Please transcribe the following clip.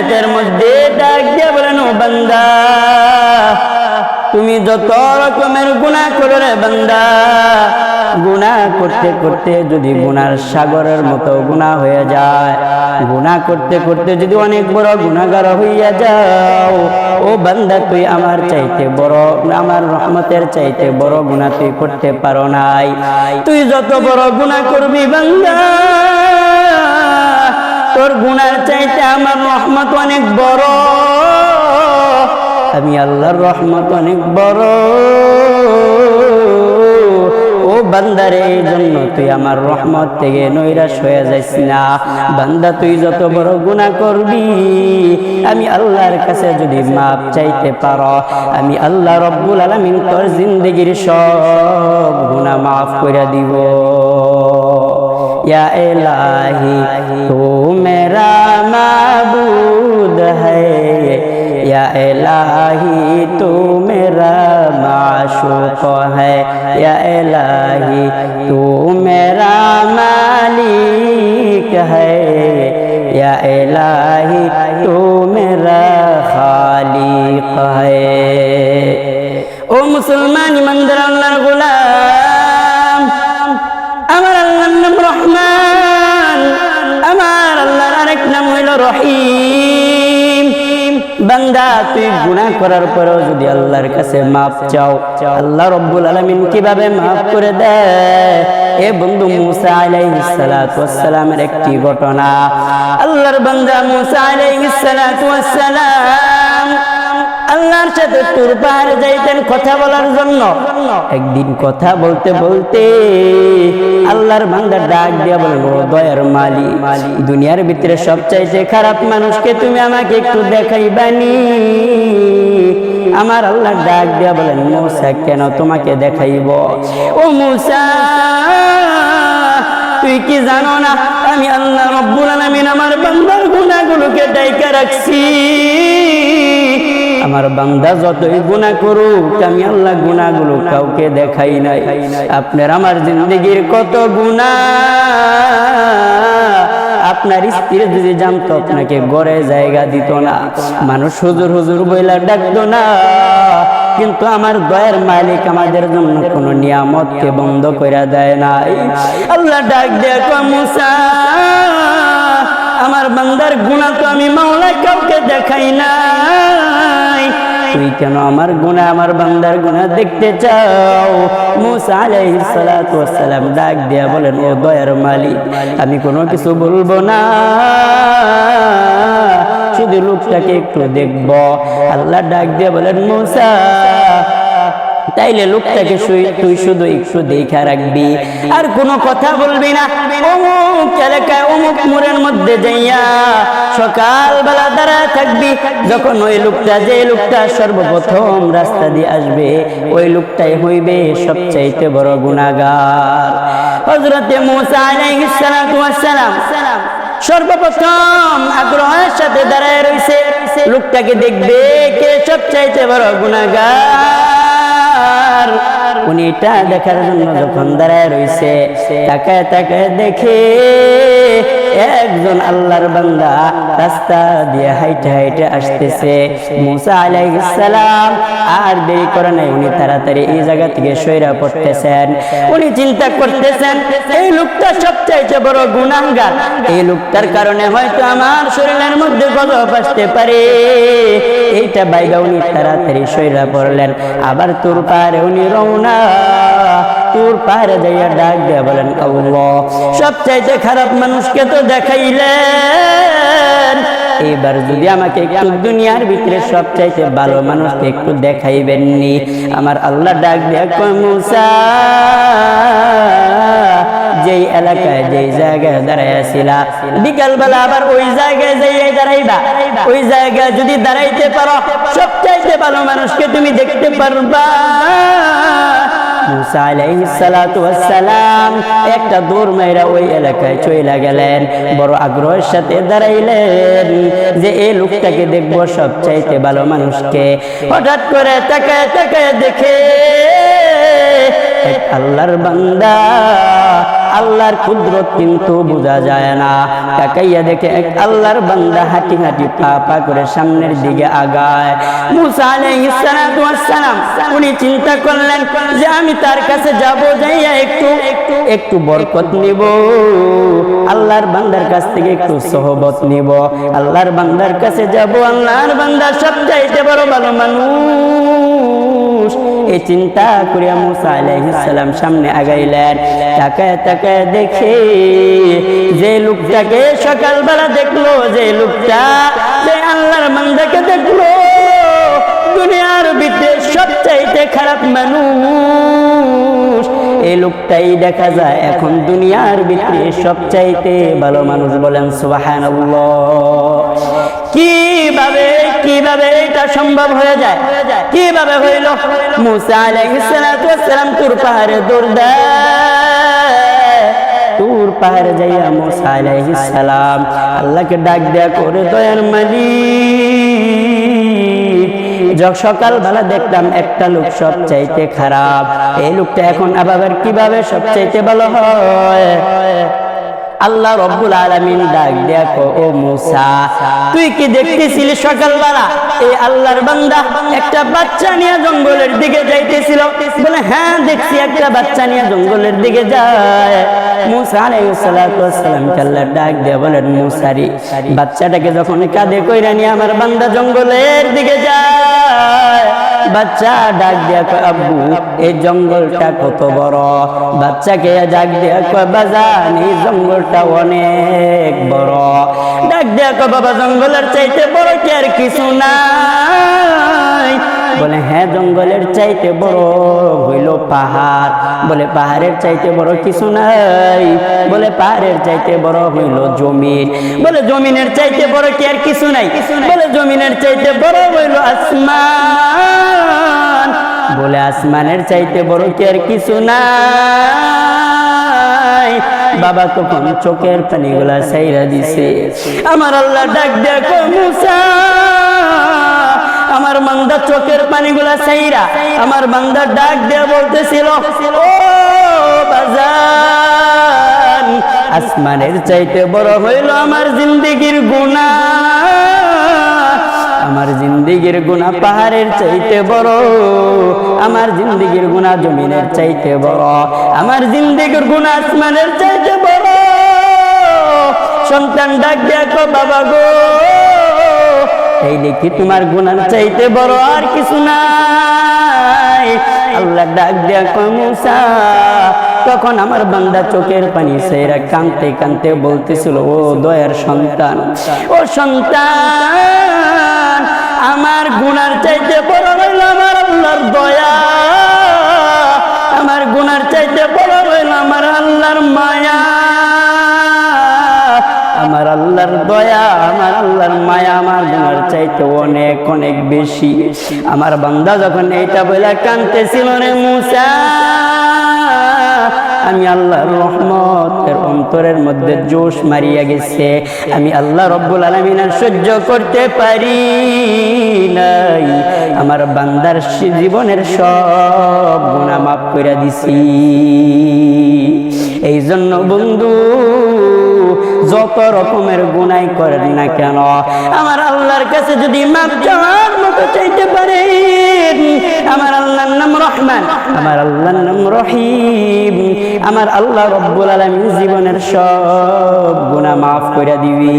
আয়াতের মধ্যে ডাক দিয়ে বলেন, ও বান্দা, তুমি যত রকমের গুনাহ করো রে বান্দা, গুনাহ করতে করতে যদি গুনার সাগরের মতো গুনাহ হয়ে যায়, গুনাহ করতে করতে যদি অনেক বড় গুনাহগার হইয়া যাও, ও বান্দা, তুই আমার চাইতে বড়, আমার রহমতের চাইতে বড় গুনাহ তুই করতে পারো নাই। তুই যত বড় গুনাহ করবি বান্দা তোর গুনার চাইতে আমার রহমত অনেক বড়। আমি আল্লাহর রহমত অনেক বড়। ও বান্দারে, এই জন্য তুই আমার রহমত থেকে নৈরাশ হয়ে যাইস না। বান্দা, তুই যত বড় গুণা করবি, আমি আল্লাহর কাছে যদি মাপ চাইতে পারো, আমি আল্লাহ রব্বুল আলমিন তোর জিন্দগির সব গুণা মাফ করে দিব। या इलाही, तू मेरा मबूद है या। इलाही, तू मेरा माशूक है। या इलाही, तू मेरा मालिक है या। इलाही, तू मेरा खालिक है। ओ मुसलमान मंदिर अल्लाह गुलाम রহিম। বান্দা, তুই গুনাহ করার পরেও যদি আল্লাহর কাছে মাপ চাও, আল্লাহ রব্বুল আলামিন কীভাবে মাফ করে দেয়? এ বন্ধু মুসা আলাইহিস সালাতু একটি ঘটনা। আল্লাহর বান্দা মুসা আলাইহিস সালাতু ওয়াস সালাম আল্লাহর সাথে তুর পাহাড়ে যাইতেন কথা বলার জন্য। একদিন কথা বলতে বলতে আল্লাহর বান্দা ডাক দিয়া বলেন ও দয়ার মালি দুনিয়ার ভিতরে সবচাইতে খারাপ মানুষকে তুমি আমাকে একটু দেখাইবানি? আমার আল্লাহ ডাক দিয়া বলেন, মৌসা, কেন তোমাকে দেখাইব? ও মৌসা, তুই কি জানো না, আমি আল্লাহ রব্বুল আলামিন আমার বান্দার গুনাহগুলোকে ডাইকা রাখছি? আমার বান্দা যতই গুনাহ করুক, আমি আল্লাহ গুনাহগুলো কাউকে দেখাই নাই। আপনার আমার জিন্দগির কত গুনাহ? আপনার স্ত্রী যদি জানতো, আপনাকে গড়ে জায়গা দিত না। মানুষ হুজুর হুজুর বইলা ডাকতো না। কিন্তু আমার দয়ের মালিক আমাদের জন্য কোন নিয়ামতকে বন্ধ করে দেয় নাই। আল্লাহ ডাক দেখো মুসা, আমার বান্দার গুণা তো আমি মাওলা কাউকে দেখাই নাই। তুই কেন আমার গুণা আমার বান্দার গুণা দেখতে চাও? মুসা আলাইহিস সালাতু ওয়াস সালাম ডাক দিয়া বলেন, ও দয়ার মালিক, আমি কোনো কিছু বলব না। শুধু লোকটাকে একটু দেখব। আল্লাহ ডাক দিয়ে বলেন, মুসা তাইলে লোকটাকে তুই শুধু একটু দেখা রাখবি। আর কোনো কথা বলবি না। অমুক এলাকায় অমুক মোড়ের মধ্যে যাইয়া সকালবেলা দাঁড়ায় থাকবি। যখন ওই লোকটা, যে লোকটা সর্বপ্রথম রাস্তা দিয়ে আসবে, ওই লোকটাই হইবে সবচাইতে বড় গুণাগার। হজরতে সর্বপ্রথম আগ্রহের সাথে দাঁড়ায় রয়েছে লোকটাকে দেখবে কে সবচাইতে বড় গুণাগার? উনি এটা দেখার জন্য যখন দাঁড়ায় রয়েছে তাকে তাকায় দেখে একজন আল্লাহর বান্দা রাস্তা দিয়ে হাইটে হাইটে আসতেছে। মুসা আলাইহিস সালাম আর দেরি করে নাই, উনি তাড়াতাড়ি এই জায়গা থেকে সইরা পড়তেছেন। উনি চিন্তা করতেছেন, এই লোকটা সবচাইতে বড় গুনাহগার। এই লোকটার কারণে হয়তো আমার শরীরের মধ্যে গজব আসতে পারে। এইটা বাইবা উনি তাড়াতাড়ি সইরা পড়লেন। আবার তোর পারে উনি রওনা। তোর পারে যাইয়া ডাক দিয়া বলেন সবচাইতে খারাপ মানুষকে তো দেখাইলেন। এবার যদি আমাকে একটু দুনিয়ার ভিতরে সবচাইতে ভালো মানুষকে একটু দেখাইবেন নি, আমার আল্লাহ ডাক দেখো মুসা, যেই এলাকায়, যেই জায়গায় দাঁড়াইছিলা বিকালবেলা আবার ওই জায়গায় যাই দাঁড়াইবা। ওই জায়গায় যদি দাঁড়াইতে পারো, সবচাইতে ভালো মানুষকে তুমি দেখতে পারবা। মুসা আলাইহিস সালাতু ওয়াস সালাম একটা দৌড় মাইরা ওই এলাকায় চইলা গেলেন। বড় আগ্রহের সাথে দাঁড়াইলেন যে এই লোকটাকে দেখব সবচাইতে ভালো মানুষকে। হঠাৎ করে তাকায় তাকায় দেখে আল্লাহর বান্দা আল্লাহর কুদরত কিন্তু বোঝা যায় না। তাকাইয়া দেখে এক আল্লাহর বান্দা হাঁটি হাঁটি পা পা করে সামনের দিকে আগায়। মুসা আলাইহিস সালাতু ওয়াস সালাম উনি চিন্তা করলেন যে আমি তার কাছে যাব, যাইয়া একটু একটু একটু বরকত নিব। আল্লাহর বান্দার কাছ থেকে একটু সহবত নিব। আল্লাহর বান্দার কাছে যাব, আল্লাহর বান্দা সব চাইতে বড় ভালো মানুষ। এই চিন্তা করিয়া মুসা আলাইসালাম সালাম সামনে আগাইলেন। তাকায় তাকায় দেখে যে লোকটাকে সকালবেলা দেখল, যে লোকটা যে আল্লাহর বান্দাকে দেখল, দুনিয়ার ভিতরে সবচাইতে খারাপ মানুষ। এই লোকটাই দেখা যায় এখন দুনিয়ার ভিতরে সবচাইতে ভালো মানুষ বলেন সুবাহান কীভাবে কীভাবে এটা সম্ভব হয়ে যায়? কীভাবে হইল? মুসা আলাইহিস সালাতু ওয়াস সালাম তুর পাহাড়ে দৌড় তুর পাহাড়ে যাইয়া মুসা আলাইহিস সালাম আল্লাহকে ডাক দেয়া করে দয়ার মালিক সকালবেলা দেখলাম একটা লোক সব চাইতে খারাপ। এই লোকটা এখন আবার কীভাবে সব চাইতে ভালো হয়? আল্লাহ রব্বুল আলামিন ডাক দেখো, ও মুসা, তুই কি দেখতেছিলি সকালবেলা? এই আল্লাহর বান্দা একটা বাচ্চা নিয়ে জঙ্গলের দিকে যাইতেছিল। বলে হ্যাঁ দেখছি একটা বাচ্চা নিয়ে জঙ্গলের দিকে যায়। মুসা সালাম আল্লাহ ডাক দিয়ে বলেন, মুসারি, বাচ্চাটাকে যখন কাঁধে কইরা নিয়ে আমার বান্দা জঙ্গলের দিকে যায়। বাচ্চা ডাক দিয়া কয়, আব্বু এই জঙ্গলটা কত বড়? বাচ্চাকে ডাক দিয়া কয়, বাজান, এই জঙ্গলটা অনেক বড়। ডাক দিয়া কয়, বাবা, জঙ্গলের চাইতে বড় কি আর কিছু নাই বলে হ্যাঁ জঙ্গলের চাইতে বড় হইল পাহাড়। বলে, পাহাড়ের চাইতে বড় কিছু নাই। বলে, পাহাড়ের চাইতে বড় হইল জমিন। বলে, জমিনের চাইতে বড় কি আর কিছু নাই? বলে, জমিনের চাইতে বড় হইল আসমান। বলে, আসমানের চাইতে বড় কি আর কিছু নাই? বাবা তখন চোখের পানিগুলা সাইরা দিছে। আমার আল্লাহ ডাক দেখো, মুসা। আমার বান্দা চোখের পানিগুলা সাইরা আমার বান্দা ডাক দিয়ে বলতেছিল, ও বাজান, আসমানের চাইতে বড় হইল আমার জিন্দিগির গুণা আমার জিন্দিগির গুণা পাহাড়ের চাইতে বড়, আমার জিন্দিগির গুণা জমিনের চাইতে বড়। আমার জিন্দিগির গুণা আসমানের চাইতে বড়। সন্তান ডাক দেখো বাবা গো এই দেখি তোমার গুণার চাইতে বড় আর কিছু নাই। আল্লাহ ডাক দেয়া মুসা, তখন আমার বান্দা চোখের পানি সেরা কানতে কানতে বলতেছিল, ও দয়ার সন্তান, ও সন্তান, আমার গুণার চাইতে বড় হইল আমার আল্লাহর দয়া। আল্লাহর দয়া, আমার আল্লাহর মায়া আমার গুনার চাইতে অনেক অনেক বেশি। আমার বান্দা যখন এইটা বলে কানতেছিল রে মুসা, আমি আল্লাহর রহমতের অন্তরের মধ্যে জোশ মারিয়া গেছে। আমি আল্লাহ রব্বুল আলমিনার সহ্য করতে পারি নাই। আমার বান্দার জীবনের সব গুণা মাফ করে দিছি। এই জন্য বন্ধু যত রকমের গুনাই করেন না কেন? আমার আল্লাহর কাছে যদি মাপ চাওয়ার মতো চাইতে পারে আমার আল্লাহর নাম রহমান, আমার আল্লাহর নাম রহিম, আমার আল্লাহ রব্বুল আলমী জীবনের সব গুণা মাফ করে দিবি।